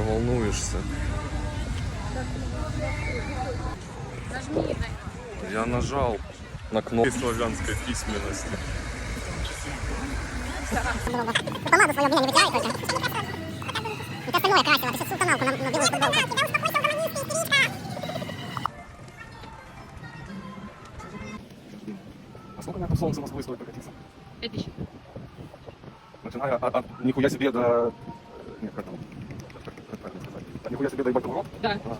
волнуешься. Нажми. Я нажал на кнопку славянской письменности. Помаду свою мне не вытирай только. И ты остальное красила, ты сейчас всю тоналку на, на белую футболку. А сколько на солнце Москвы стоит прокатиться? Пять тысяч. Начиная от, от нихуя себе до... Нет, как там? Как- как правильно сказать? От нихуя себе до ебать урод? Да. А,